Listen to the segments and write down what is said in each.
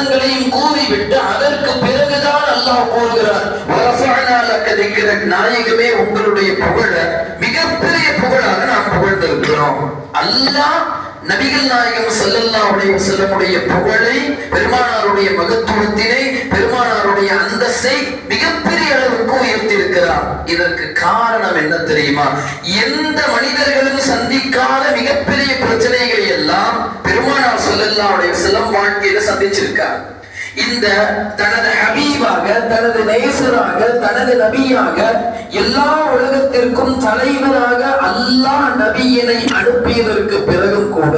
வசனங்களையும் கூறிவிட்டு அதற்கு பிறகுதான் அல்லாஹ் கூறுகிறார் நாயகமே உங்களுடைய புகழ மிகப்பெரிய புகழாக நாம் புகழ்ந்திருக்கிறோம். அல்லாஹ் நபிகள் நாயகம் ஸல்லல்லாஹு அலைஹி வஸல்லமுடைய புகழை பெருமானாருடைய மகத்துவத்தினை பெருமானாருடைய அந்தஸ்தை மிகப்பெரிய அளவுக்கு உயர்த்தியிருக்கிறார். இதற்கு காரணம் என்ன தெரியுமா? எந்த மனிதர்களும் சந்திக்காத மிகப்பெரிய பிரச்சனைகளை எல்லாம் பெருமானார் ஸல்லல்லாஹு செல்லம் வாழ்க்கையில சந்திச்சிருக்கார். இந்த தனது ஹபீபாக தனது நேசராக தனது நபியாக எல்லா உலகத்திற்கும் தலைவராக அல்லாஹ் நபியினை அனுப்பியதற்கு பிறகும் கூட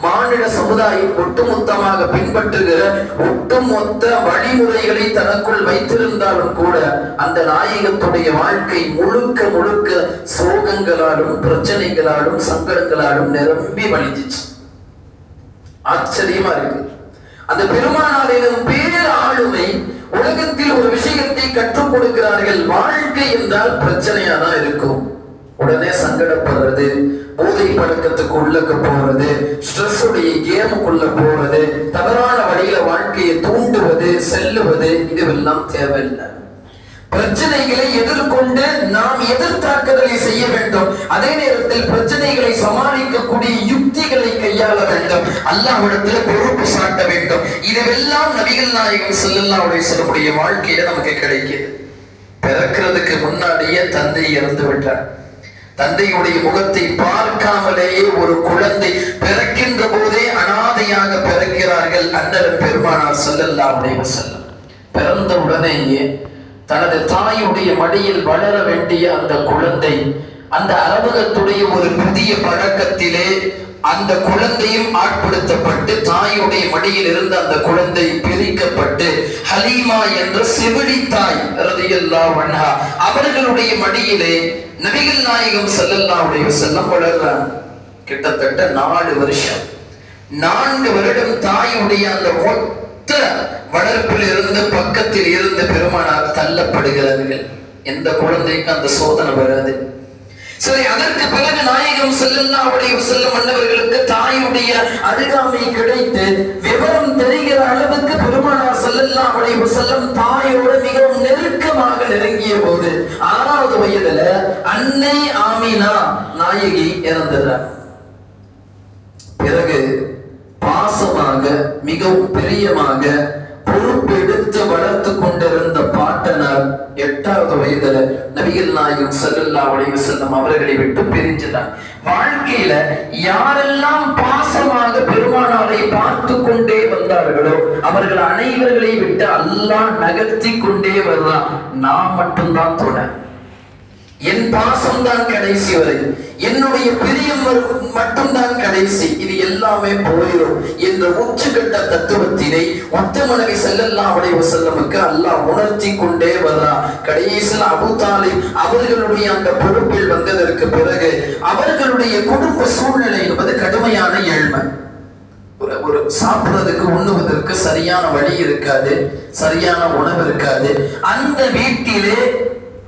மாநில சமுதாயம் ஒட்டுமொத்தமாக பின்பற்றுகிற ஒட்டுமொத்த வழிமுறைகளை தனக்குள் வைத்திருந்தாலும் கூட அந்த நாயகத்துடைய வாழ்க்கை முழுக்க முழுக்க சோகங்களாலும் பிரச்சனைகளாலும் சங்கடங்களாலும் நிரம்பி வழிஞ்சிச்சு. ஆச்சரியமா இருக்கு. அந்த பெருமானாரின் பேர் ஆளுமை உலகத்தில் ஒரு விஷயத்தை கற்றுக் கொடுக்கிறார்கள். வாழ்க்கை என்றால் பிரச்சனையா தான் இருக்கும். உடனே சங்கடப்படுறது போதை பழக்கத்துக்கு உள்ளக்க போறது ஸ்ட்ரெஸ் உடைய கேமுக்குள்ள போறது தவறான வழியில வாழ்க்கையை தூண்டுவது செல்லுவது இதுவெல்லாம் தேவையில்லை. பிரச்சனைகளை எதிர்கொண்டு நாம் எதிர்த்தாக்குதலை செய்ய வேண்டும். அதே நேரத்தில் பிரச்சனைகளை சமாளிக்கக்கூடிய யுக்திகளை கையாள வேண்டும். அல்லாஹ்விடத்துல பொறுப்பு சாட்ட வேண்டும். இதுவெல்லாம் நபிகள் நாயகம் செல்லல்லாவுடைய அலைஹி வாழ்க்கையில நமக்கு கிடைக்குது. பிறக்கிறதுக்கு முன்னாடியே தந்தை இறந்து விட்டார். தந்தையுடைய முகத்தை பார்க்காமலேயே ஒரு குழந்தை பிறக்கின்ற போதே அனாதையாக பிறக்கிறார்கள் அண்ணன் பெருமானார் செல்லல்லாவுடைய செல்லம் பிறந்த உடனேயே தனது தாயுடைய மடியில் வளர வேண்டிய அந்த குழந்தை அந்த அரபகத்துடைய ஒரு புதிய பழக்கத்திலே அந்த குழந்தையும் ஆட்படுத்தப்பட்டு தாயுடைய மடியில் இருந்த அந்த குழந்தை பிரிக்கப்பட்டு ஹலீமா என்ற செவிலி தாய் ரதியல்லாஹு அன்ஹா அவர்களுடைய மடியிலே நபிகள் நாயகம் செல்லல்லாவுடைய செல்லம் வஸல்லம் வளர்றாங்க. கிட்டத்தட்ட நாலு வருஷம். நான்கு வருடம் தாயுடைய அந்த ஒத்த வளர்ப்பில் இருந்து பக்கத்தில் இருந்து பெருமானார் தள்ளப்படுகிறார்கள். எந்த குழந்தைக்கு அந்த சோதனை வராது. சரி அதற்கு பிறகு நாயகம் செல்லல்லாவுடைய அலைஹி மன்னவர்களுக்கு தாயுடைய அருகாமை கிடைத்து விவரம் தெரிகிற அளவுக்கு பெருமானார் செல்லல்லாவுடைய அலைஹி வஸல்லம் தாயோடு மிகவும் நெருக்கமாக நெருங்கிய போது ஆறாவது வயதுல அன்னை ஆமினா நாயகி இறந்துடுறார். பிறகு பாசமாக மிகவும் பிரியமாக பொறுப்பெடுத்து வளர்த்து கொண்டிருந்த பாட்டனார் எட்டாவது வயதுல நபிகள் நாயகம் ஸல்லல்லாஹு அலைஹி செல்லும் அவர்களை விட்டு பிரிஞ்சுதான் வாழ்க்கையில யாரெல்லாம் பாசமாக பெருமானாரை பார்த்து கொண்டே வந்தார்களோ அவர்கள் அனைவர்களை விட்டு அல்லா நகர்த்தி கொண்டே வருதான் நான் மட்டும்தான் துணை என் பாசம் தான் கடைசி வரை. என்னுடைய பிரியம் மட்டும்தான் கடைசி. இது எல்லாமே போயிடும் என்ற உச்சகட்ட தத்துவத்தினை உத்தமனவி செல்லல்லா உடைய செல்லமுக்கு அல்லாஹ் உணர்த்தி கொண்டே வர்றான் கடைசியில் அபுதாலி அவர்களுடைய அந்த பொறுப்பில் வந்ததற்கு பிறகு அவர்களுடைய குடும்ப சூழ்நிலை என்பது கடுமையான ஏழ்மை. ஒரு ஒரு சாப்பிடுறதுக்கு உண்ணுவதற்கு சரியான வழி இருக்காது சரியான உணவு இருக்காது. அந்த வீட்டிலே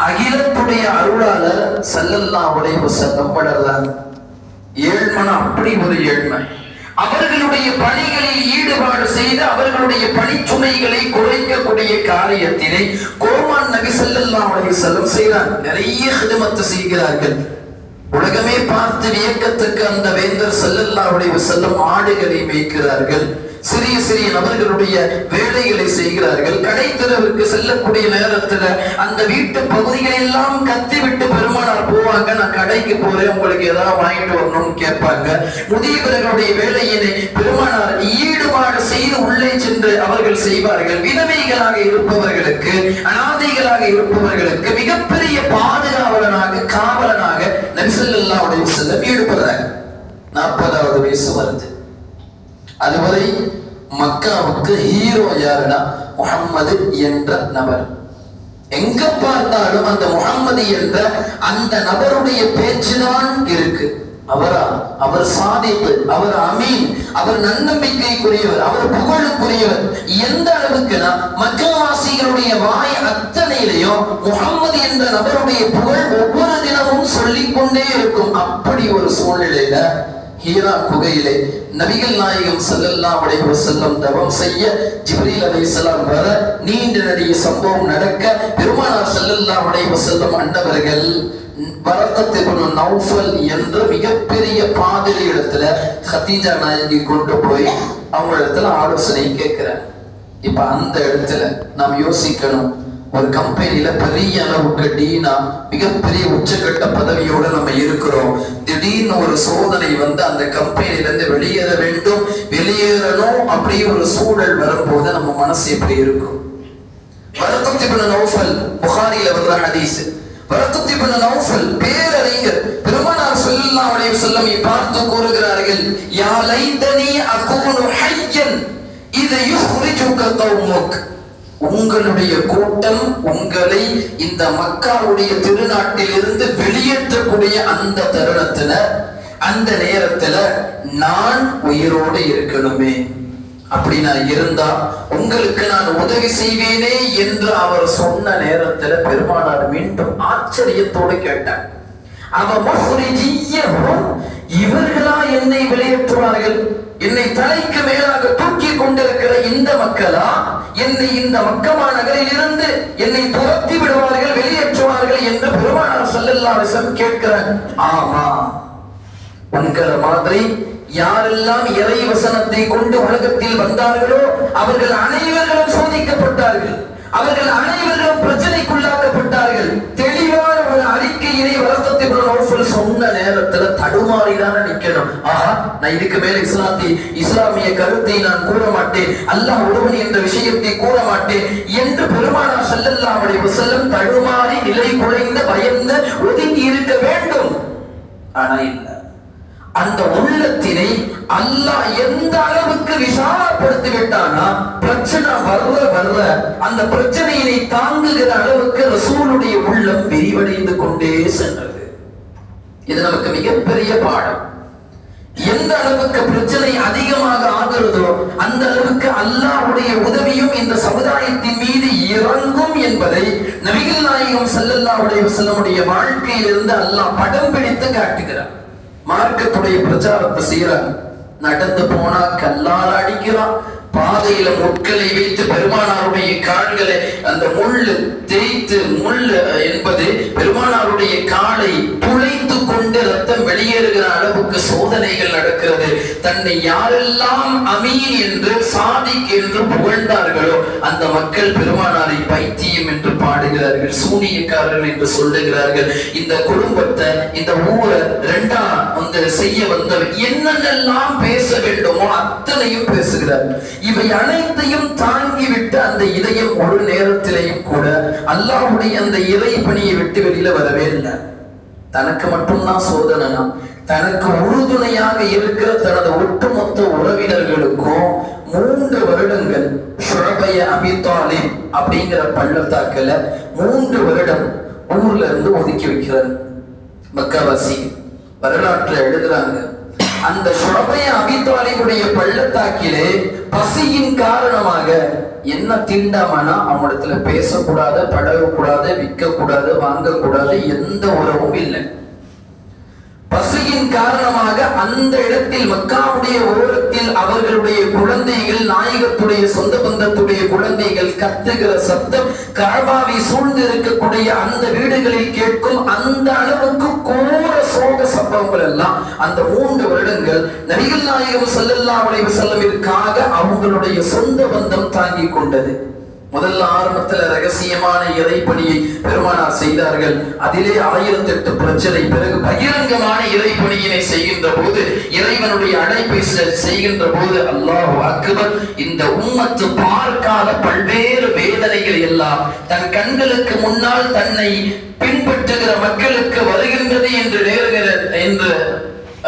அகிலத்துடைய அருளால ஸல்லல்லாஹு உடைய வஸல்லம் வளர்றாங்க ஏழ்மன அப்படி ஒரு ஏழ்மை. அவர்களுடைய பணிகளில் ஈடுபாடு செய்து அவர்களுடைய பணிச்சுமைகளை குறைக்கக்கூடிய காரியத்தினை கோமான் நபி ஸல்லல்லாஹு உடைய செல்லம் செய்கிறார். நிறைய ஹிதமத்து செய்கிறார்கள். உலகமே பார்த்து வியக்கத்துக்கு அந்த வேந்தர் செல்லல்லா உடைய வஸல்லம் ஆடுகளை மேய்க்கிறார்கள். சிறிய சிறிய நபர்களுடைய வேலைகளை செய்கிறார்கள். கடை தெருவிற்கு செல்லக்கூடிய நேரத்துல அந்த வீட்டு பகுதிகளை எல்லாம் கத்தி விட்டு பெருமானார் போவாங்க. நான் கடைக்கு போறேன் உங்களுக்கு ஏதாவது வாங்கிட்டு வரணும்னு கேட்பாங்க. முதியவர்களுடைய வேலையினை பெருமானார் ஈடுபாடு செய்து உள்ளே சென்று அவர்கள் செய்வார்கள். விதவைகளாக இருப்பவர்களுக்கு அனாதைகளாக இருப்பவர்களுக்கு மிகப்பெரிய பாதுகாவலனாக காவலனாக நபிசல்லாவுடைய செல்லம் ஈடுபடுறாங்க. நாற்பதாவது வயசு வருது. அதுவரை மக்காவுக்கு ஹீரோ யாருன்னா முகம்மது என்ற நபர். எங்க பார்த்தாலும் அந்த முகம்மது என்ற அந்த நபருடைய பேச்சுதான் இருக்கு. அவரா? அவர் சாதிப்பு அவர் அமீன் அவர் நன்னம்பிக்கைக்குரியவர் அவர் புகழுக்குரியவர். எந்த அளவுக்குனா மக்கவாசிகளுடைய வாய் அத்தனையிலையும் முகம்மது என்ற நபருடைய புகழ் ஒவ்வொரு தினமும் சொல்லிக்கொண்டே இருக்கும். அப்படி ஒரு சூழ்நிலையில ஹீரா குகையிலே நபிகள் நாயகம் செல்லல்லா உடைய செல்லம் தவம் செய்ய ஜிப்ரீல் அலைஹிஸ்ஸலாம் வர நீண்ட நடிகை சம்பவம் நடக்க பெருமானார் செல்லல்லா உடைய செல்லம் அண்டவர்கள் பரக்கத் நௌஃபல் என்ற மிகப்பெரிய பாதிரி இடத்துல ஹத்தீஜா நாயகி கொண்டு போய் அவங்க இடத்துல ஆலோசனை கேட்கிறார். இப்ப அந்த இடத்துல நாம் யோசிக்கணும். ஒரு கம்பெனில பெரிய அளவுக்கு டீனா மிகப்பெரிய உச்சகட்ட பதவியோட நம்ம இருக்கிறோம். திடீர்னு ஒரு சோதனை வந்து அந்த கம்பெனில இருந்து வெளியேற வேண்டும் வெளியேறணும் அப்படி ஒரு சூழல் வரும்போது நம்ம மனசு எப்படி இருக்கும்? வரக்கத் இப்னு நௌஃபல் புகாரியில வர்ற ஹதீஸ். வரக்கத் இப்னு நௌஃபல் பேரறிஞர் பெருமானார் சொல்லா அலைஹி வஸல்லம் பார்த்து கூறுகிறார்கள் யா லைதனி அகூனு ஹையன் இதை யுஹ்ரிஜுக கௌமுக். உங்களுடைய கூட்டம் உங்களை இந்த மக்காவுடைய திருநாட்டில் இருந்து வெளியேற்றக்கூடிய அந்த தருணத்துல அந்த நேரத்துல நான் உயிரோடு இருக்கணுமே. அப்படி நான் இருந்தா உங்களுக்கு நான் உதவி செய்வேனே என்று அவர் சொன்ன நேரத்துல பெருமானார் மீண்டும் ஆச்சரியத்தோடு கேட்டார். அவ இவர்களா என்னை வெளியேற்றுவார்கள்? என்னை தலைக்கு மேலாக தூக்கி கொண்டிருக்கிற இந்த மக்களா? என்னை இந்த மக்கமா நகரில் இருந்து என்னை துரத்தி விடுவார்கள் வெளியேற்றுவார்கள் என்று பெருமானார் ஸல்லல்லாஹு கேட்கிறார் ஆமா. உங்கள மாதிரி யாரெல்லாம் இறை வசனத்தை கொண்டு உலகத்தில் வந்தார்களோ அவர்கள் அனைவர்களும் சோதிக்கப்பட்டார்கள். அவர்கள் அனைவரும் பிரச்சனைக்குள்ளாக்கப்பட்டார்கள். தெளிவான ஒரு அறிக்கையினை வளர்த்தத்தை சொன்ன நேரத்துல தடுமாறிதான நிக்கணும். ஆஹா நான் இதுக்கு மேல இஸ்லாத்தி இஸ்லாமிய கருத்தை நான் கூற மாட்டேன். அல்லாஹ் ஒருவன் என்ற விஷயத்தை கூற மாட்டேன். என்று பெருமானார் ஸல்லல்லாஹு அலைஹி செல்லும் தடுமாறி நிலை குறைந்த பயந்த ஒதுங்கி இருக்க வேண்டும். ஆனா இல்லை. அந்த உள்ளத்தினை அல்லாஹ் எந்த அளவுக்கு விசாலப்படுத்தி விட்டானா பிரச்சனை வர்ற வர்ற அந்த பிரச்சனையினை தாங்குகிற அளவுக்கு ரசூலுடைய உள்ளம் விரிவடைந்து கொண்டே சென்றது. இது நமக்கு மிகப்பெரிய பாடம். எந்த அளவுக்கு பிரச்சனை அதிகமாக ஆகிறதோ அந்த அளவுக்கு அல்லாஹ்வுடைய உதவியும் இந்த சமுதாயத்தின் மீது இறங்கும் என்பதை நபிகள் நாயகம் ஸல்லல்லாஹு அலைஹி வாழ்க்கையிலிருந்து அல்லாஹ் படம் பிடித்து காட்டுகிறார். மார்க்கத்துடைய பிரச்சாரத்தை செய்யறாங்க நடந்து போனா கல்லால் அடிக்கிறான். பாதையில முட்களை வைத்து பெருமானாருடைய கால்களை அந்த முள்ளு தேய்த்து முள்ளு என்பது பெருமானாருடைய காலை துளைத்து கொண்டு ரத்தம் வெளியேறுகிற அளவுக்கு சோதனைகள் நடக்கிறது. தன்னை யாரெல்லாம் அமீன் என்று சாதிக் என்று புகழ்ந்தார்களோ அந்த மக்கள் பெருமானாரை பைத்தியம் என்று பாடுகிறார்கள் சூனியக்காரர்கள் என்று சொல்லுகிறார்கள். இந்த குடும்பத்தை இந்த ஊரை ரெண்டா வந்து செய்ய வந்தவர் என்னென்னலாம் பேச வேண்டுமோ அத்தனையும் பேசுகிறார். இவை அனைத்தையும் தாங்கிவிட்டு அந்த இதயம் ஒரு நேரத்திலேயும் கூட அல்லாஹுடைய அந்த இறை பணியை விட்டு வெளியில வரவே இல்லை. தனக்கு மட்டும்தான் சோதனைனா தனக்கு உறுதுணையாக இருக்கிற தனது ஒட்டுமொத்த உறவினர்களுக்கும் மூன்று வருடங்கள் ஷுரபைய அபித்தாலி அப்படிங்கிற பள்ளத்தாக்கல மூன்று வருடம் ஊர்ல இருந்து ஒதுக்கி வைக்கிறார் மக்கவாசி வரலாற்றை எழுதுறாங்க. அந்த ஷுரபைய அபித்தாலிபுடைய பள்ளத்தாக்கிலே பசியின் காரணமாக என்ன தீண்டாமனா அவனிடத்துல பேசக்கூடாது பழகக்கூடாது விற்கக்கூடாது வாங்கக்கூடாது எந்த உறவும் இல்லை. பசியின் காரணமாக அந்த இடத்தில் மக்காவுடைய ஓரத்தில் அவர்களுடைய குழந்தைகள் நாயகத்துடைய சொந்த பந்தத்துடைய குழந்தைகள் கத்துகிற சத்தம் கழபாவை சூழ்ந்து இருக்கக்கூடிய அந்த வீடுகளில் கேட்கும் அந்த அளவுக்கு கோர சோக சம்பவங்கள் எல்லாம் அந்த மூன்று வருடங்கள் நபிகள் நாயகம் செல்லல்லா உடைய செல்லவிற்காக அவங்களுடைய சொந்த பந்தம் தாங்கிக் கொண்டது. முதல்ல ஆரம்பத்துல ரகசியமான இறைப்பணியை பெருமானார் செய்தார்கள். அதிலே ஆயிரத்தி எட்டு பிரச்சனை பிறகு பகிரங்கமான இறைப்பணியினை செய்கின்ற போது இறைவனுடைய அழைப்பை செய்கின்ற போது அல்லாஹ் அக்பர் இந்த உம்மத்து பார்க்காத பல்வேறு வேதனைகள் எல்லாம் தன் கண்களுக்கு முன்னால் தன்னை பின்பற்றுகிற மக்களுக்கு வருகின்றது என்று நேருகிற என்று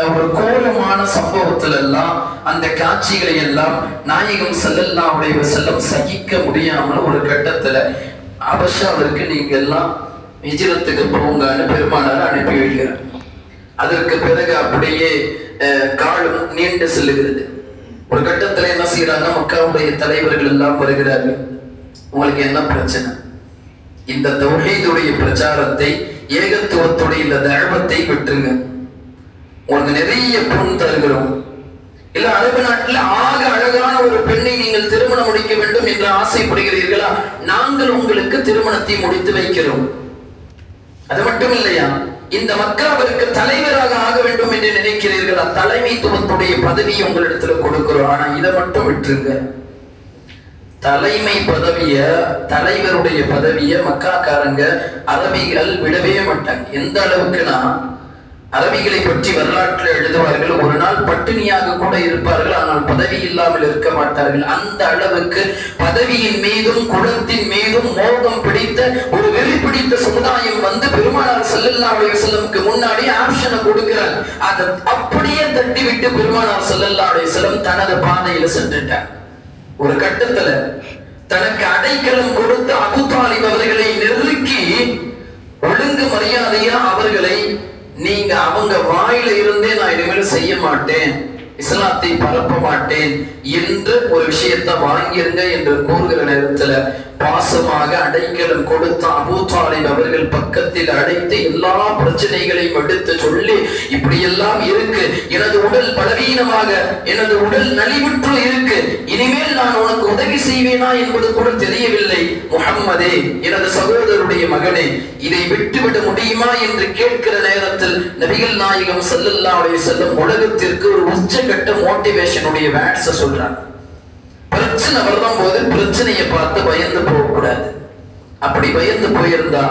ஒரு கோலமான சம்பவத்துல எல்லாம் அந்த காட்சிகளை எல்லாம் நாயகம் செல்லல்லா உடைய செல்லம் சகிக்க முடியாமல் ஒரு கட்டத்துல அபஷாவிற்கு நீங்க எல்லாம் விஜயத்துக்கு போங்கன்னு பெருமானார் அனுப்பி வைக்கிறார். அதற்கு பிறகு அப்படியே காலம் நீண்டு செல்லுகிறது. ஒரு கட்டத்துல என்ன செய்யறாங்க மக்காவுடைய தலைவர்கள் எல்லாம் வருகிறார்கள். உங்களுக்கு என்ன பிரச்சனை? இந்த தௌஹீதுடைய பிரச்சாரத்தை ஏகத்துவத்துடைய இந்த தர்மத்தை விட்டுருங்க. உங்களுக்கு நிறைய பொன் தருகிறோம். இல்ல அரபு நாட்டில் ஆக அழகான ஒரு பெண்ணை நீங்கள் திருமணம் முடிக்க வேண்டும் என்று ஆசைப்படுகிறீர்களா? நாங்கள் உங்களுக்கு திருமணத்தை முடித்து வைக்கிறோம். அது மட்டும் இல்லையா? இந்த மக்காவிற்கு தலைவராக ஆக வேண்டும் என்று நினைக்கிறீர்களா? தலைமைத்துவத்துடைய பதவியை உங்களிடத்துல கொடுக்கிறோம். ஆனா இதை மட்டும் விட்டுருங்க. தலைமை பதவிய தலைவருடைய பதவிய மக்காக்காரங்க அரபிகள் விடவே மாட்டாங்க. எந்த அளவுக்குன்னா அரபிகளை பற்றி வரலாற்றில் எழுதுவார்கள். ஒரு நாள் பட்டினியாக கூட இருப்பார்கள். ஆனால் பதவி இல்லாமல் இருக்க மாட்டார்கள். அந்த அளவுக்கு பதவியின் மீதும் குளத்தின் மீதும் மோகம் பிடித்த ஒரு வெறி பிடித்த சமுதாயம் வந்து பெருமானார் செல்லல்லா அலைஹி முன்னாடி ஆப்ஷனை கொடுக்கிறார். அதை அப்படியே தட்டி விட்டு பெருமானார் செல்லல்லா அலைஹி வஸல்லம் தனது பாதையில சென்றுட்டார். ஒரு கட்டத்துல தனக்கு அடைக்கலம் கொடுத்த அபு தாலிப் அவர்களை நெருக்கி ஒழுங்கு மரியாதையா அவர்கள் நீங்க அவங்க வாயில இருந்தே நான் இனிமேல் செய்ய மாட்டேன் இஸ்லாத்தை பரப்ப மாட்டேன் என்று ஒரு விஷயத்தை வாங்கியிருங்க என்று கூறுகிற நேரத்துல பாசமாக அடைக்கலம் கொடுத்த அபூ அவர்கள் பக்கத்தில் அடைத்து எல்லா பிரச்சனைகளையும் எடுத்து சொல்லி இப்படியெல்லாம் இருக்கு. எனது உடல் பலவீனமாக எனது உடல் நலிவுற்று இருக்கு. இனிமேல் நான் உனக்கு உதவி செய்வேனா என்பது கூட தெரியவில்லை. முகம்மதே எனது சகோதரருடைய மகனே இதை விட்டுவிட முடியுமா? என்று கேட்கிற நேரத்தில் நபிகள் நாயகம் செல்லல்லாவுடைய செல்லும் உலகத்திற்கு ஒரு உச்சகட்ட மோட்டிவேஷனுடைய வேட்ஸை சொல்றாங்க. பிரச்சனை வளரும் போது பிரச்சனையை பார்த்து பயந்து போகக்கூடாது. அப்படி பயந்து போயிருந்தா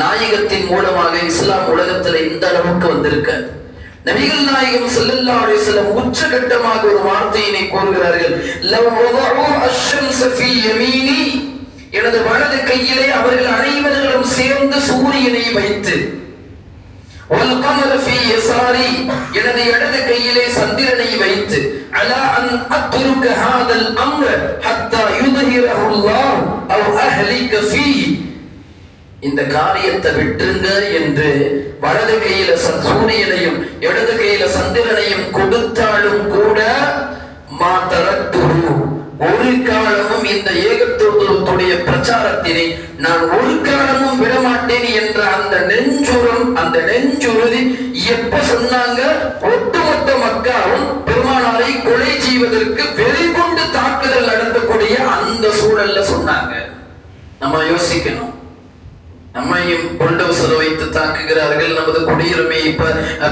நாயகத்தின் மூலமாக இஸ்லாம் உலகத்துல இந்த அளவுக்கு வந்திருக்க நபிகள் நாயகம் செல்லல்லா சில உச்சகட்டமாக ஒரு வார்த்தையினை கூறுகிறார்கள். எனது வலது கையிலே அவர்கள் அனைவர்களும் சேர்ந்து சூரியனை வைத்து எனது இடது கையிலே சந்திரனை வைத்து على ان اترك هذا الامر حتى يظهره الله او اهلك فيه இந்த காரியத்தை விட்டுருங்க என்று வலது கையில ச- சூரியனையும் இடது கையில சந்திரனையும் கொடுத்தாலும் கூட மா தரத்துரு ஒரு காலமும் இந்த ஏகத்துவத்துடைய பிரச்சாரத்தினை நான் ஒரு காலமும் விடமாட்டேன் என்ற அந்த நெஞ்சுரம் அந்த நெஞ்சுறுதி எப்ப சொன்னாங்க ஒட்டுமொத்த மக்காவும் பெருமானாரை கொலை செய்வதற்கு வெறி கொண்டு தாக்குதல் நடத்தக்கூடிய அந்த சூழல்ல சொன்னாங்க. நம்ம யோசிக்கணும். நம்மையும் புல்டோசர் வைத்து தாக்குகிறார்கள். நமது குடியுரிமையை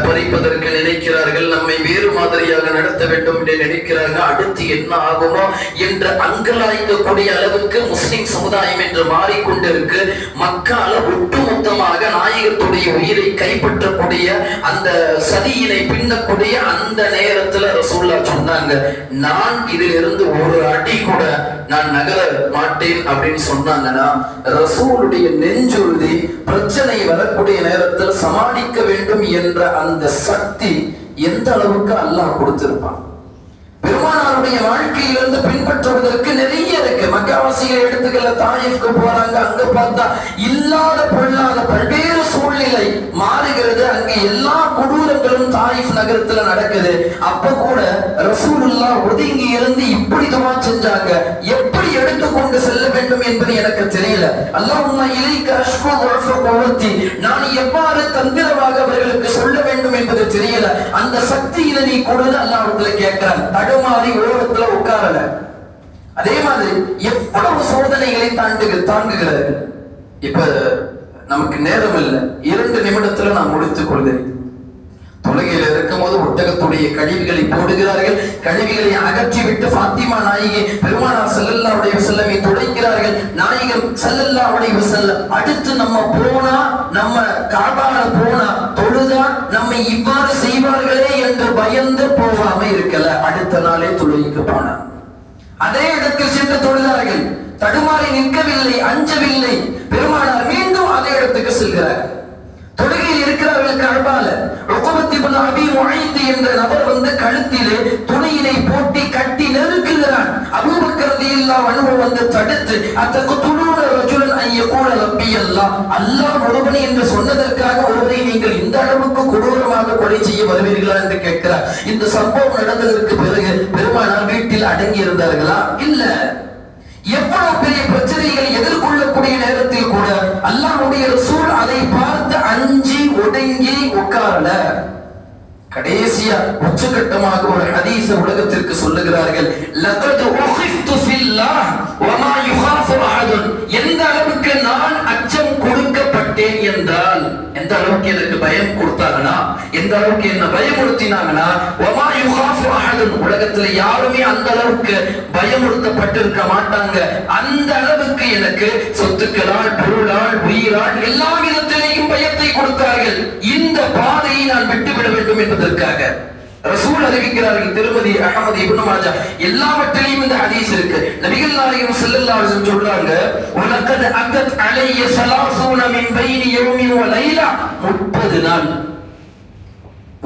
பறிப்பதற்கு நினைக்கிறார்கள். நம்மை வேறு மாதிரியாக நடத்த வேண்டும் என்று நினைக்கிறார்கள். அடுத்து என்ன ஆகுமோ என்று அங்கலாய்க்கக்கூடிய அளவுக்கு முஸ்லிம் சமுதாயம் என்று மாறிக்கொண்டிருக்கு. மக்கால ஒட்டுமொத்தமாக நாயகத்துடைய உயிரை கைப்பற்றக்கூடிய அந்த சதியினை பின்னக்கூடிய அந்த நேரத்துல ரசூல்லா சொன்னாங்க. நான் இதிலிருந்து ஒரு அடி கூட நான் நகர மாட்டேன் அப்படின்னு சொன்னாங்கன்னா ரசூலுடைய நெஞ்சு நெஞ்சுறுதி பிரச்சனை வரக்கூடிய நேரத்தில் சமாளிக்க வேண்டும் என்ற அந்த சக்தி எந்த அளவுக்கு அல்லாஹ் கொடுத்திருப்பான்? பெருமானாருடைய வாழ்க்கையிலிருந்து பின்பற்றுவதற்கு நிறைய இருக்கு. மக்காவாசிகளை எடுத்துக்கல தாயிஃப்க்கு போறாங்க அங்க பார்த்தா இல்லாத பொல்லாத பல்வேறு சூழ்நிலை மாறுகிறது. அங்க எல்லா கொடூரங்களும் தாயிஃப் நகரத்துல நடக்குது. அப்ப கூட ரசூலுல்லா ஒதுங்கி இருந்து இப்படி துவா செஞ்சாங்க. எப்படி எடுத்துக்கொண்டு செல்ல வேண்டும் என்பது எனக்கு தெரியல. அல்லாஹ் உண்மையிலே நான் எவ்வாறு தந்திரமாக அவர்களுக்கு சொல்ல வேண்டும் என்பது தெரியல. அந்த சக்தியில நீ கொடுன்னு அல்லாஹ்விடத்துல கேட்கிறான். தடுமாறி ஓரத்துல உட்காரல. அதே மாதிரி எவ்வளவு சோதனைகளை தாண்டுக தாண்டுகிறார்கள் இப்ப நமக்கு நேரம் இல்லை இரண்டு நிமிடத்துல நான் முடித்துக் கொள்கிறேன். தொழுகையில் இருக்கும்போது ஒட்டகத்துடைய கழிவுகளை போடுகிறார்கள். கழிவுகளை அகற்றிவிட்டு பாத்திமா நாயகி பெருமானார் செல்லல்லாவுடைய செல்லமை துடைக்கிறார்கள். நாயகம் செல்லல்லாவுடைய அலைஹி அடுத்து நம்ம போனா நம்ம காபால போனா தொழுதா நம்மை இவ்வாறு செய்வார்களே என்று பயந்து போகாம இருக்கல. அடுத்த நாளே தொழுகைக்கு போனார் அதே இடத்தில் சென்று தொழுதார்கள். தடுமாறி நிற்கவில்லை அஞ்சவில்லை. பெருமானார் மீண்டும் அதே இடத்துக்கு செல்கிறார். தொழுகையில் இருக்கிறவர்களுக்கு அன்பால ருக்குபத்திபுன் அபி முழைத்து என்ற நபர் வந்து கழுத்திலே துணியினை போட்டி கட்டி நெருக்குகிறான். அபூபக்கரதி இல்லா அனுபவம் வந்து தடுத்து அத்தக்கு துணூர ரஜுலன் ஐய கூட ரப்பி அல்லா அல்லாஹ் ஒருவனை என்று சொன்னதற்காக ஒருவரை நீங்கள் இந்த அளவுக்கு கொடூரமாக கொலை செய்ய வருவீர்களா என்று கேட்கிறார். இந்த சம்பவம் நடந்ததற்கு பிறகு பெருமானார் வீட்டில் அடங்கி இருந்தார்களா இல்ல. எவ்வளவு பெரிய பிரச்சனைகளை எதிர்கொள்ளக்கூடிய நேரத்தில் கூட அல்லாஹுடைய ரசூல் அதை பார்த்து அஞ்சி ஒடுங்கி உட்காரல. கடைசியா உச்சகட்டமாக ஒரு ஹதீச உலகத்திற்கு சொல்லுகிறார்கள் எந்த அளவுக்கு எனக்கு பயம் கொடுத்தாங்கன்னா எந்த அளவுக்கு என்ன பயமுறுத்தினாங்கன்னா வமா யுஹாஃபு அஹதுன். உலகத்துல யாருமே அந்த அளவுக்கு பயமுறுத்தப்பட்டிருக்க மாட்டாங்க. அந்த அளவுக்கு எனக்கு சொத்துக்களால் பொருளால் உயிரால் எல்லா விதத்திலேயும் பயத்தை கொடுத்தார்கள். இந்த பாதையை நான் விட்டுவிட வேண்டும் என்பதற்காக. ரசூல் அறிவிக்கிறார்கள் திருமதி அகமது இப்னு மாஜா. எல்லாவற்றிலையும் இந்த ஹதீஸ் இருக்கு. நபிகள் நாயகம் ஸல்லல்லாஹு அலைஹி வஸல்லம் சொல்றாங்க வலக்கத் அகத் அலைய ஸலாஸூன மின் பைனி யௌமி வ லைலா. 30 நாள்.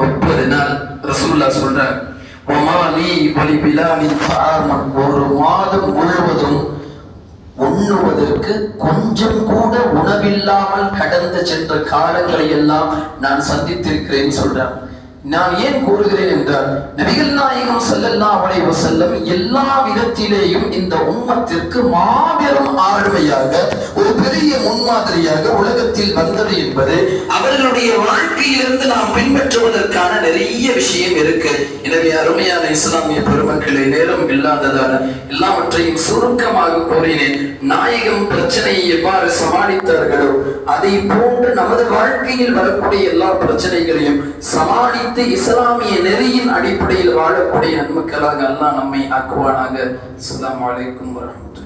30 நாள் ரசூலுல்லாஹ் சொல்றாங்க. வமா லீ வலி பிலாலி ஃபஆமன் ஒரு மாதம் முழுவதும் உண்ணுவதற்கு கொஞ்சம் கூட உணவில்லாமல் கடந்து சென்ற காலங்களை எல்லாம் நான் சந்தித்திருக்கிறேன் சொல்றேன் நான் ஏன் கூறுகிறேன் என்றால் நபிகள் நாயகம் செல்லல்லா அலைஹி செல்லும் எல்லா விதத்திலேயும் இந்த உம்மத்திற்கு மாபெரும் ஆளுமையாக ஒரு பெரிய முன்மாதிரியாக உலகத்தில் வந்தது என்பது அவர்களுடைய வாழ்க்கையிலிருந்து நாம் பின்பற்றுவதற்கான நிறைய விஷயம் இருக்கு. எனவே அருமையான இஸ்லாமிய பெருமக்களை நேரம் இல்லாததால் எல்லாவற்றையும் சுருக்கமாக கூறினேன். நாயகம் பிரச்சனையை எவ்வாறு சமாளித்தார்களோ அதை போன்று நமது வாழ்க்கையில் வரக்கூடிய எல்லா பிரச்சனைகளையும் சமாளித்து இஸ்லாமிய நெறியின் அடிப்படையில் வாழக்கூடிய நன்மக்களாக அல்லாஹ் நம்மை ஆக்குவானாக. அஸ்லாம் வலைக்கும் வரமத்து